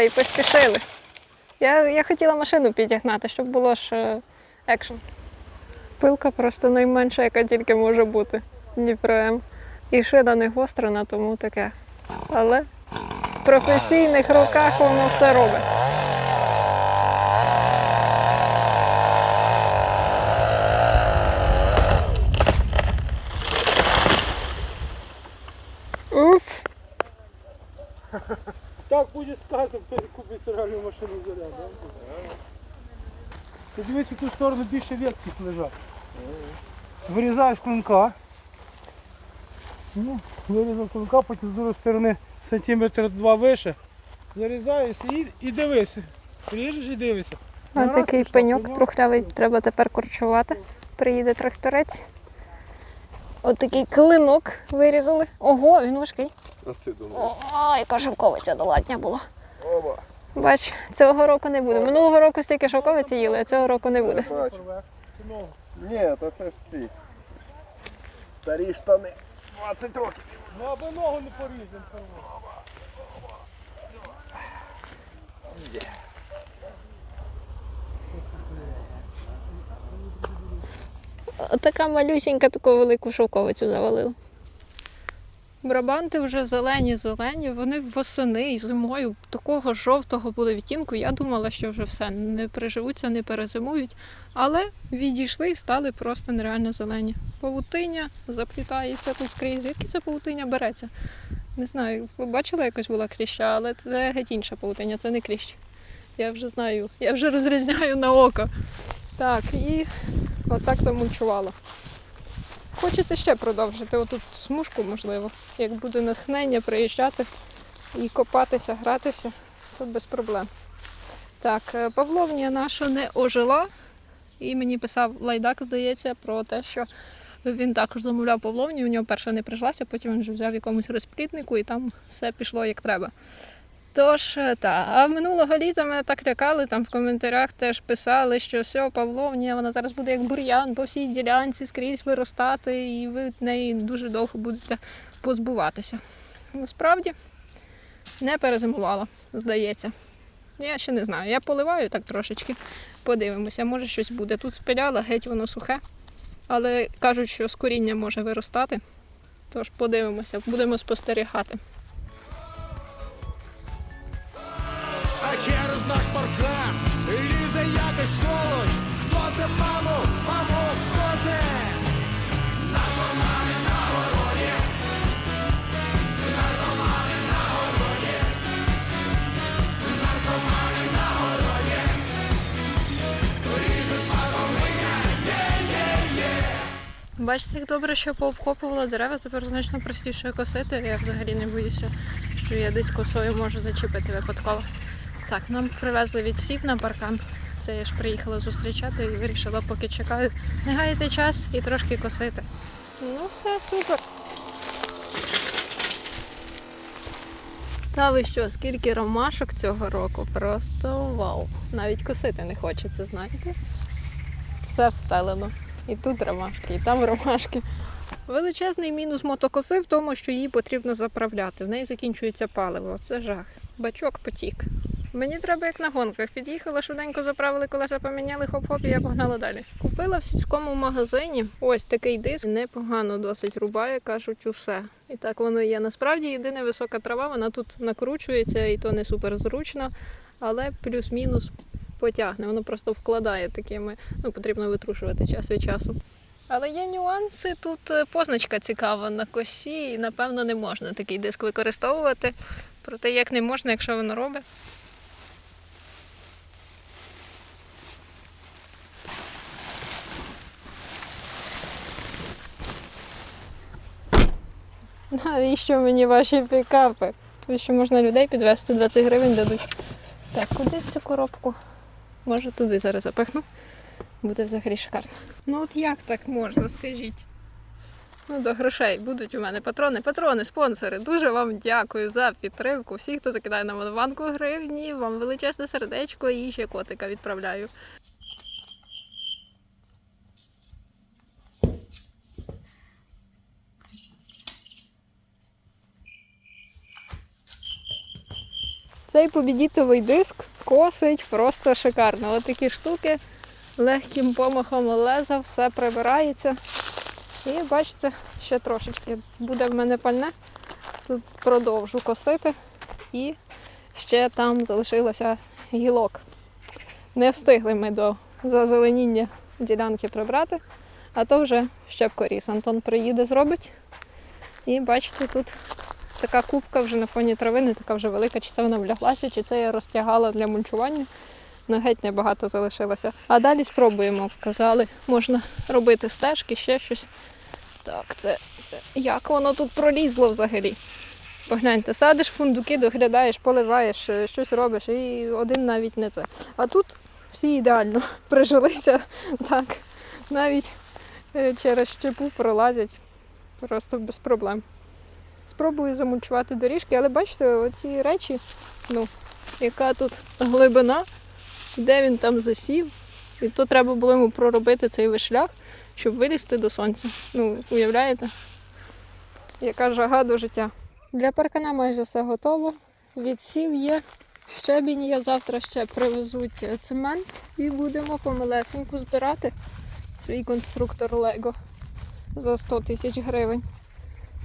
і поспішили. Я, я хотіла машину підігнати, щоб було ж е, екшн. Пилка просто найменша, яка тільки може бути. Дніпро М. І шина не гострена, тому таке. Але в професійних руках воно все робить. Уф! Так буде з кожним, хто купить реальну машину заряд. Ти дивись, в ту сторону більше ветки лежать. Вирізаєш клинка. Ну, вирізав клинка, потім з другої сторони сантиметр два вище. Зарізаєш і, і дивись. Ріжеш і дивишся. А Ну, раз такий пішла, пеньок пеньок. трухлявий, треба тепер корчувати. Приїде тракторець. Отакий клинок вирізали. Ого, він важкий. А ти думав? О, яка шовковиця доладня була. Оба. Бач, цього року не буде. Минулого року стільки шовковиці їли, а цього року не буде. Бачу. Ні, та це ж ці. Старі штани. 20 років. Ну аби ногу не порізав. Така малюсінька таку велику шовковицю завалила. Брабанти вже зелені-зелені, вони восени і зимою такого жовтого були відтінку. Я думала, що вже все, не переживуться, не перезимують. Але відійшли і стали просто нереально зелені. Павутиння заплітається тут скрізь. Звідки ця павутиння береться? Не знаю, ви якось була кліща, але це геть інша павутиння, це не кліщ. Я вже знаю, я вже розрізняю на око. Так, і отак замульчувала. Хочеться ще продовжити отут смужку, можливо. Як буде натхнення, приїжджати і копатися, гратися, то без проблем. Так, е, Павловнія наша не ожила, і мені писав лайдак, здається, про те, що він також замовляв Павловнію, у нього перша не прийшлася, потім він вже взяв якомусь розпліднику і там все пішло як треба. Тож, е, та. А минулого літа мене так лякали, там в коментарях теж писали, що все, Павловня, вона зараз буде як бур'ян по всій ділянці скрізь виростати, і ви від неї дуже довго будете позбуватися. Насправді не перезимувала, здається. Я ще не знаю. Я поливаю так трошечки, подивимося, може щось буде. Тут спиляла, геть воно сухе, але кажуть, що з коріння може виростати. Тож подивимося, будемо спостерігати. Бачите, як добре, що пообкопувала дерева, тепер значно простіше косити. Я взагалі не боюся, що я десь косою можу зачепити випадково. Так, нам привезли відсів на паркан. Це я ж приїхала зустрічати і вирішила, поки чекаю, не гаяти час і трошки косити. Ну, все супер. Та ви що, скільки ромашок цього року? Просто вау. Навіть косити не хочеться, знаєте? Все встелено. І тут ромашки, і там ромашки. Величезний мінус мотокоси в тому, що її потрібно заправляти. В неї закінчується паливо. Це жах. Бачок потік. Мені треба як на гонках. Під'їхала, швиденько заправили колеса, поміняли хоп-хоп, і я погнала далі. Купила в сільському магазині ось такий диск. Непогано досить рубає, кажуть, усе. І так воно є. Насправді єдина висока трава, вона тут накручується, і то не супер зручно, але плюс-мінус потягне. Воно просто вкладає такими, ну потрібно витрушувати час від часу. Але є нюанси. Тут е, позначка цікава на косі, і напевно не можна такий диск використовувати. Проте як не можна, якщо воно робить. Навіщо мені ваші пікапи? Тут ще можна людей підвезти, 20 гривень дадуть. Так, куди цю коробку? Може туди зараз запихну. Буде взагалі шикарно. Ну от як так можна, скажіть? Ну, до грошей будуть у мене патрони, патрони, спонсори. Дуже вам дякую за підтримку. Всі, хто закидає на монобанку гривні, вам величезне сердечко і ще котика відправляю. Цей побідітовий диск косить просто шикарно. Ось такі штуки легким помахом леза все прибирається. І бачите, ще трошечки буде в мене пальне. Тут продовжу косити. І ще там залишилося гілок. Не встигли ми до зазеленіння ділянки прибрати, а то вже щепкоріз. Антон приїде, зробить. І бачите, тут така кубка вже на фоні трави, не така вже велика, чи це вона вляглася, чи це я розтягала для мульчування. Ну, геть небагато залишилося. А далі спробуємо. Казали, можна робити стежки, ще щось. Так, це, це як воно тут пролізло взагалі. Погляньте, садиш фундуки, доглядаєш, поливаєш, е, щось робиш, і один навіть не це. А тут всі ідеально прижилися. Так, навіть е, через щепу пролазять просто без проблем. Спробую замульчувати доріжки, але бачите, оці речі, ну, яка тут глибина, де він там засів. І то треба було йому проробити цей весь шлях, щоб вилізти до сонця. Ну, уявляєте? Яка жага до життя. Для паркана майже все готово. Відсів є. Щебінь я завтра ще привезуть цемент і будемо помилесеньку збирати свій конструктор Лего за 100 тисяч гривень.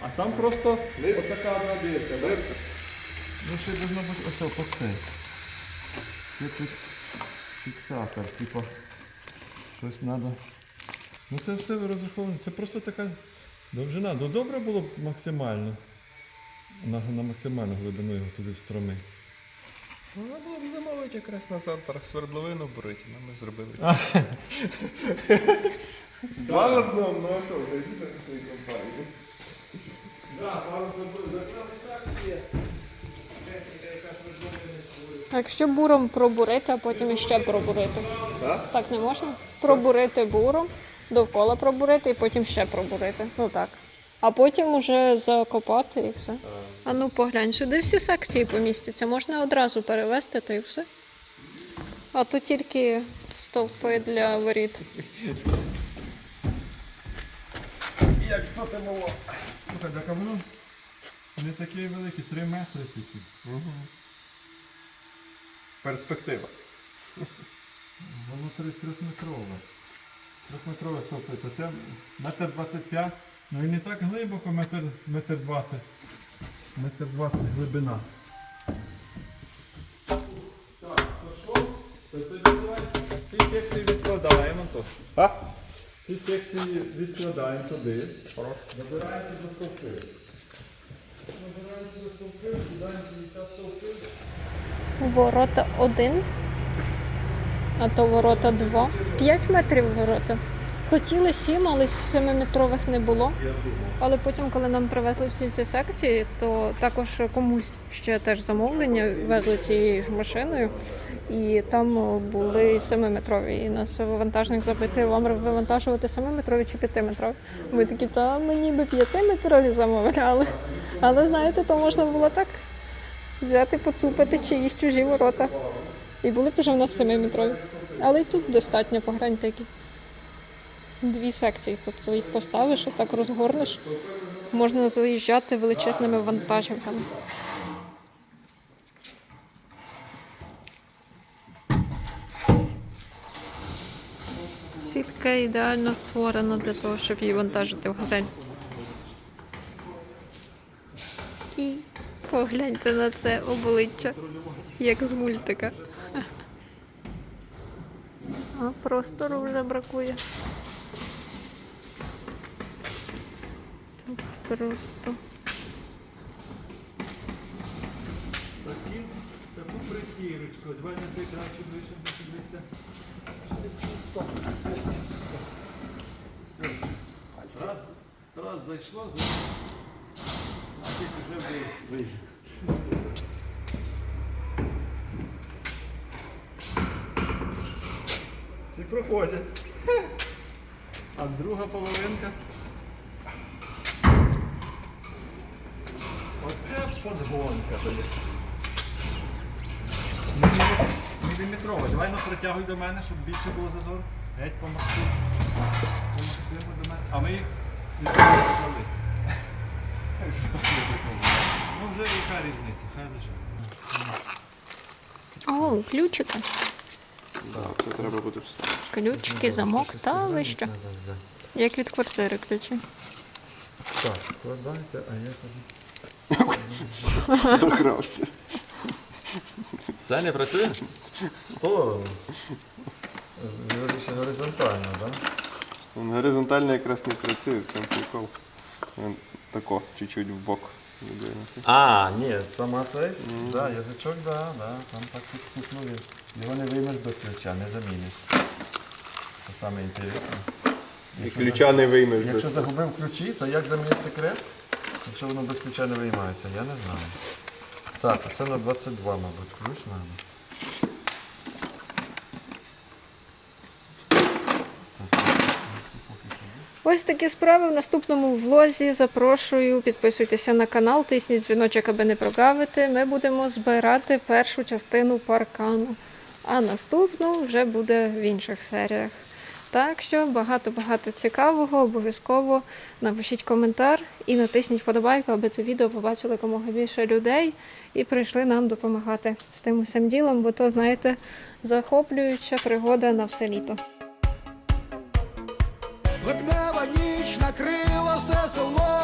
А там просто Ось така одна дирка. Дирка. ну ще должно бути ось по це. Це тут фіксатор, типа щось треба. Ну це все розраховано. Це просто така довжина. Ну добре було б максимально. На, на максимальну глибину його туди встроми. Вона було б замовити якраз на завтра свердловину бурити, ну ми зробили. Два в одному, ну а що, вже йдіть на свої компанії. Якщо буром пробурити, а потім іще пробурити. Так? Так не можна? Пробурити буром, довкола пробурити і потім ще пробурити. Ну так. А потім уже закопати і все. А ну поглянь, сюди всі секції помістяться. Можна одразу перевести та і все. А то тільки стовпи для воріт. Що ти мало? Слухай, так а воно не таке велике, 3 метри тільки. Перспектива. Воно три- трьохметрове. Трьохметрове стовпи, то це метр 25. Ну і не так глибоко, метр, метр 20. Метр 20 глибина. Ці секції відкладаємо то. А? Ці секції відкладаємо туди. Добираємося за стовпи. Набираємося за стовпи, кидаємо 50 стовпів. Ворота один, а то ворота два. П'ять метрів ворота. Хотіли сім, але семиметрових не було. Але потім, коли нам привезли всі ці секції, то також комусь ще теж замовлення везли цією ж машиною, і там були семиметрові. І нас вантажник запитує, вам вивантажувати семиметрові чи п'ятиметрові. Ми такі, та ми ніби п'ятиметрові замовляли. Але знаєте, то можна було так взяти, поцупити чиїсь чужі ворота. І були б вже в нас семиметрові. Але й тут достатньо, погляньте, які дві секції. Тобто їх поставиш і так розгорнеш. Можна заїжджати величезними вантажівками. Сітка ідеально створена для того, щоб її вантажити в газель. І погляньте на це обличчя, як з мультика. А простору вже бракує. просто. Такі, таку притірочку. Два на цей краще вийшов на 400. Все. Раз, раз зайшло, зайшло. А тут вже вийшло. Ці проходять. А друга половинка. Подгонка тобі. Мілі- Міліметрово. Давай ну притягуй до мене, щоб більше було зазор. Геть по Максиму. По Максиму до мене. А ми їх не взяли. Ну вже яка різниця, хай лежить. О, ключики. Так, це треба буде вставити. Ключики, замок та ви що? Як від квартири ключі. Так, складайте, а я тоді. Догрався. Все не працює? Сто. Вірніше горизонтально, так? Він горизонтально якраз не працює, в чому прикол. Він тако, чуть-чуть в бок. А, ні, сама цей, да, язичок, да, да, там так підступно він. Його не виймеш без ключа, не заміниш. Це саме інтересне. І ключа не виймеш Якщо загубив ключі, то як замінити секрет? Якщо воно без ключа не виймається, я не знаю. Так, це на 22, мабуть, ключ треба. Ось такі справи в наступному влозі. Запрошую, підписуйтеся на канал, тисніть дзвіночок, аби не прогавити. Ми будемо збирати першу частину паркану, а наступну вже буде в інших серіях. Так що багато-багато цікавого, обов'язково напишіть коментар і натисніть вподобайку, аби це відео побачили якомога більше людей і прийшли нам допомагати з тим усім ділом, бо то, знаєте, захоплююча пригода на все літо. Липнева ніч накрила все село.